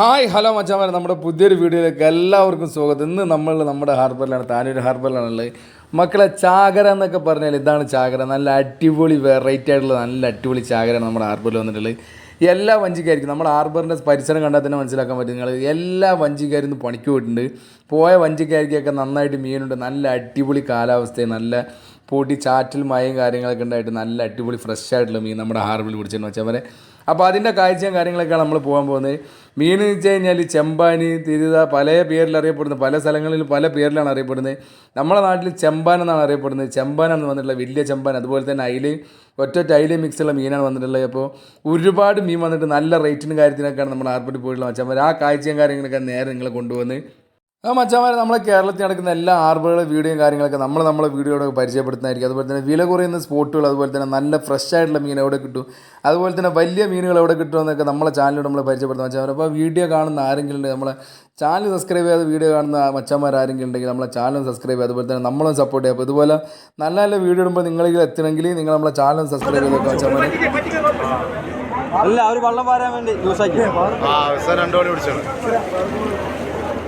Hi hello മച്ചാമാരെ. നമ്മുടെ പുതിയൊരു വീഡിയോയിലേക്ക് എല്ലാവർക്കും സ്വാഗതം. ഇന്ന് നമ്മൾ നമ്മുടെ ഹാർബറിലാണ് താനൂർ ഹാർബറിലാണുള്ളത്. മക്കളെ ചാകര എന്നൊക്കെ പറഞ്ഞാൽ ഇതാണ് ചാകര. നല്ല അടിപൊളി വെറൈറ്റി ആയിട്ടുള്ള നല്ല അടിപൊളി ചാകരയാണ് നമ്മുടെ ഹാർബറിൽ വന്നിട്ടുള്ളത്. എല്ലാ വഞ്ചിക്കാർക്കും നമ്മുടെ ഹാർബറിന്റെ പരിസരം കണ്ടാൽ തന്നെ മനസ്സിലാക്കാൻ പറ്റും. നിങ്ങൾ എല്ലാ വഞ്ചിക്കാരും പണിക്ക് പോയിട്ടുണ്ട്. പോയ വഞ്ചിക്കാർക്കൊക്കെ നന്നായിട്ട് മീനുണ്ട്. നല്ല അടിപൊളി കാലാവസ്ഥയും നല്ല പൊടി ചാറ്റിൽ മയം കാര്യങ്ങളൊക്കെ ഉണ്ടായിട്ട് നല്ല അടിപൊളി ഫ്രഷ് ആയിട്ടുള്ള മീൻ നമ്മുടെ ഹാർബിൽ പിടിച്ചെന്ന് വെച്ചാൽ വരെ അപ്പോൾ അതിന്റെ കാഴ്ചയും കാര്യങ്ങളൊക്കെയാണ് നമ്മൾ പോകാൻ പോകുന്നത്. മീൻ എന്ന് വെച്ച് കഴിഞ്ഞാൽ ചെമ്പാനി തിരുത പല പേരിൽ അറിയപ്പെടുന്നത് പല സ്ഥലങ്ങളിൽ പല പേരിലാണ് അറിയപ്പെടുന്നത്. നമ്മുടെ നാട്ടിൽ ചെമ്പാൻ എന്നാണ് അറിയപ്പെടുന്നത്. ചെമ്പാൻ എന്ന് വന്നിട്ടുള്ള വലിയ ചെമ്പാൻ അതുപോലെ തന്നെ അയിൽ ഒറ്റൊറ്റ അയിലയും മിക്സുള്ള മീനാണ് വന്നിട്ടുള്ളത്. അപ്പോൾ ഒരുപാട് മീൻ വന്നിട്ട് നല്ല റേറ്റിനും കാര്യത്തിനൊക്കെയാണ് നമ്മൾ ആർപ്പിട്ട് പോയിട്ടുള്ള വെച്ചാൽ ആ കാഴ്ചയും കാര്യങ്ങളൊക്കെ നേരെ നിങ്ങളെ കൊണ്ടുവന്ന് മച്ചാമാരെ നമ്മളെ കേരളത്തിൽ നടക്കുന്ന എല്ലാ ആർബറുകളും വീഡിയോയും കാര്യങ്ങളൊക്കെ നമ്മൾ നമ്മളെ വീഡിയോയുടെ പരിചയപ്പെടുത്തുന്നതായിരിക്കും. അതുപോലെ തന്നെ വില കുറയുന്ന സ്പോട്ടുകൾ അതുപോലെ തന്നെ നല്ല ഫ്രഷ് ആയിട്ടുള്ള മീൻ എവിടെ കിട്ടും അതുപോലെ തന്നെ വലിയ മീനുകൾ എവിടെ കിട്ടും എന്നൊക്കെ നമ്മളെ ചാനലിലൂടെ നമ്മൾ പരിചയപ്പെടുത്തുന്ന മച്ചാമാർ അപ്പോൾ വീഡിയോ കാണുന്ന ആരെങ്കിലും ഉണ്ടെങ്കിൽ നമ്മളെ ചാനൽ സബ്സ്ക്രൈബ് ചെയ്യാതെ വീഡിയോ കാണുന്ന മച്ചന്മാർ ആരെങ്കിലും ഉണ്ടെങ്കിൽ നമ്മളെ ചാനൽ സബ്സ്ക്രൈബ് ചെയ്യുക. അതുപോലെ തന്നെ നമ്മളും സപ്പോർട്ട് ചെയ്യുക. അപ്പോൾ ഇതുപോലെ നല്ല നല്ല വീഡിയോ ഇടുമ്പോൾ നിങ്ങളിലേക്ക് എത്തണമെങ്കിൽ നിങ്ങൾ നമ്മളെ ചാനൽ സബ്സ്ക്രൈബ് ചെയ്തൊക്കെ മച്ചന്മാർ അല്ല അവർ വെള്ളം വാരാൻ വേണ്ടി യൂസ് ആക്കി രണ്ടു പിടിച്ചാണ്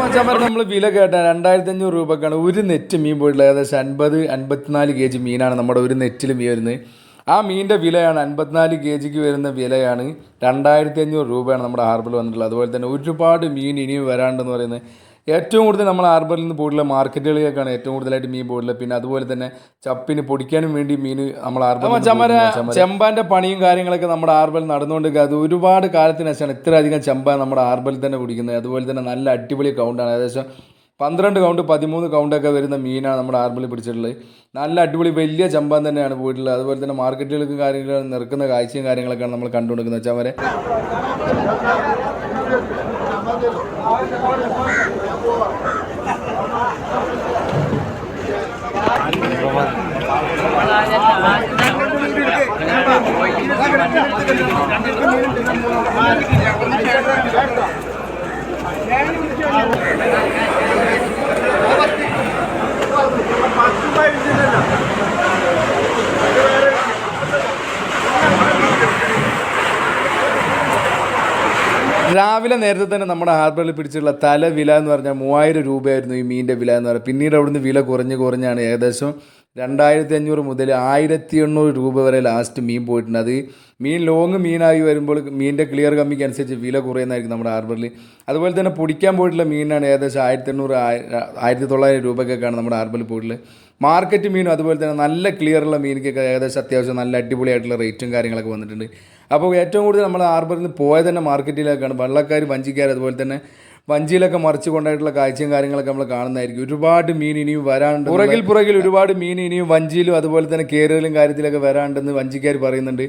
മച്ചാൻ നമ്മൾ വില കേട്ട രണ്ടായിരത്തി അഞ്ഞൂറ് രൂപക്കാണ് ഒരു നെറ്റ് മീൻ പോയിട്ടുള്ളത്. ഏകദേശം അൻപത് അൻപത്തിനാല് കെ ജി മീനാണ് നമ്മുടെ ഒരു നെറ്റിൽ മീൻ വരുന്നത്. ആ മീന്റെ വിലയാണ് അൻപത്തിനാല് കെ ജിക്ക് വരുന്ന വിലയാണ് രണ്ടായിരത്തി അഞ്ഞൂറ് രൂപയാണ് നമ്മുടെ ഹാർബറിൽ വന്നിട്ടുള്ളത്. അതുപോലെ തന്നെ ഒരുപാട് മീൻ ഇനിയും വരാണ്ടെന്ന് പറയുന്നത് ഏറ്റവും കൂടുതൽ നമ്മൾ ആർബറിൽ നിന്ന് പോയിട്ടുള്ള മാർക്കറ്റുകളിലേക്കാണ് ഏറ്റവും കൂടുതലായിട്ട് മീൻ പോയിട്ടുള്ളത്. പിന്നെ അതുപോലെ തന്നെ ചപ്പിന് പൊടിക്കാനും വേണ്ടി മീൻ നമ്മൾ ആർബർ ചമര ചെമ്പാന്റെ പണിയും കാര്യങ്ങളൊക്കെ നമ്മുടെ ആർബൽ നടന്നുകൊണ്ട് അത് ഒരുപാട് കാലത്തിന് ശേഷമാണ് ഇത്രയധികം ചെമ്പ നമ്മുടെ ആർബറിൽ തന്നെ പിടിക്കുന്നത് അതുപോലെ തന്നെ നല്ല അടിപൊളി കൗണ്ടാണ് ഏകദേശം പന്ത്രണ്ട് കൗണ്ട് പതിമൂന്ന് കൗണ്ടൊക്കെ വരുന്ന മീനാണ് നമ്മുടെ ആർമിൽ പിടിച്ചിട്ടുള്ളത്. നല്ല അടിപൊളി വലിയ ചമ്പാൻ തന്നെയാണ് പോയിട്ടുള്ളത്. അതുപോലെ തന്നെ മാർക്കറ്റുകൾക്കും കാര്യങ്ങളും നിൽക്കുന്ന കാഴ്ചയും കാര്യങ്ങളൊക്കെയാണ് നമ്മൾ കണ്ടുകൊടുക്കുന്നത് വെച്ചാൽ വരെ രാവിലെ നേരത്തെ തന്നെ നമ്മുടെ ഹാർബറിൽ പിടിച്ചുള്ള തല വില എന്ന് പറഞ്ഞാൽ മൂവായിരം രൂപയായിരുന്നു ഈ മീനിന്റെ വില എന്ന് പറയുന്നത് പിന്നീട് അവിടുന്ന് വില കുറഞ്ഞ് കുറഞ്ഞാണ് ഏകദേശം രണ്ടായിരത്തി അഞ്ഞൂറ് മുതൽ ആയിരത്തി എണ്ണൂറ് രൂപ വരെ ലാസ്റ്റ് മീൻ പോയിട്ടുണ്ട്. അത് മീൻ ലോങ് മീനായി വരുമ്പോൾ മീനിന്റെ ക്ലിയർ കമ്മിക്ക് അനുസരിച്ച് വില കുറയുന്നതായിരിക്കും നമ്മുടെ ഹാർബറിൽ അതുപോലെ തന്നെ പൊടിക്കാൻ പോയിട്ടുള്ള മീനാണ് ഏകദേശം ആയിരത്തി എണ്ണൂറ് ആയിരത്തി തൊള്ളായിരം രൂപയ്ക്കൊക്കെയാണ് നമ്മുടെ ഹാർബറിൽ പോയിട്ടുള്ളത്. മാർക്കറ്റ് മീനും അതുപോലെ തന്നെ നല്ല ക്ലിയറുള്ള മീനിക്കൊക്കെ ഏകദേശം അത്യാവശ്യം നല്ല അടിപൊളിയായിട്ടുള്ള റേറ്റും കാര്യങ്ങളൊക്കെ വന്നിട്ടുണ്ട്. അപ്പോൾ ഏറ്റവും കൂടുതൽ നമ്മൾ ഹാർബറിൽ നിന്ന് പോയത് തന്നെ മാർക്കറ്റിലേക്കാണ് വള്ളക്കാർ വഞ്ചിക്കാർ അതുപോലെ തന്നെ വഞ്ചിയിലൊക്കെ മറിച്ച് കൊണ്ടായിട്ടുള്ള കാഴ്ചയും കാര്യങ്ങളൊക്കെ നമ്മൾ കാണുന്നതായിരിക്കും. ഒരുപാട് മീൻ ഇനിയും വരാണ്ട് പുറകിൽ പുറകിൽ ഒരുപാട് മീൻ ഇനിയും വഞ്ചിയിലും അതുപോലെ തന്നെ കേരളിലും കാര്യത്തിലൊക്കെ വരാണ്ടെന്ന് വഞ്ചിക്കാർ പറയുന്നുണ്ട്.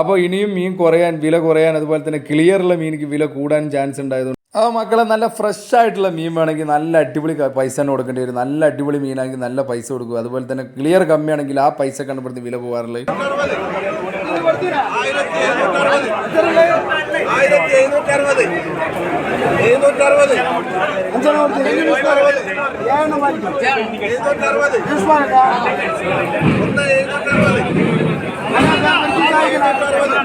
അപ്പോൾ ഇനിയും മീൻ കുറയാൻ വില കുറയാൻ അതുപോലെ തന്നെ ക്ലിയറുള്ള മീനിക്ക് വില കൂടാൻ ചാൻസ് ഉണ്ടായതുകൊണ്ട് ആ മക്കളെ നല്ല ഫ്രഷ് ആയിട്ടുള്ള മീൻ വേണമെങ്കിൽ നല്ല അടിപൊളി പൈസ തന്നെ കൊടുക്കേണ്ടി വരും. നല്ല അടിപൊളി മീനാണെങ്കിൽ നല്ല പൈസ കൊടുക്കും അതുപോലെ തന്നെ ക്ലിയർ കമ്മിയാണെങ്കിൽ ആ പൈസ കണ്ടുപിടുത്തി വില പോകാറുള്ളത്. ആയിരത്തി എഴുന്നൂറ്റി അറുപത് എഴുന്നൂറ്റി അറുപത് എഴുന്നൂറ്റി അറുപത് എഴുന്നൂറ്റി അറുപത് ഒന്ന് എഴുന്നൂറ്റി അറുപത് എഴുന്നൂറ്റി അറുപത്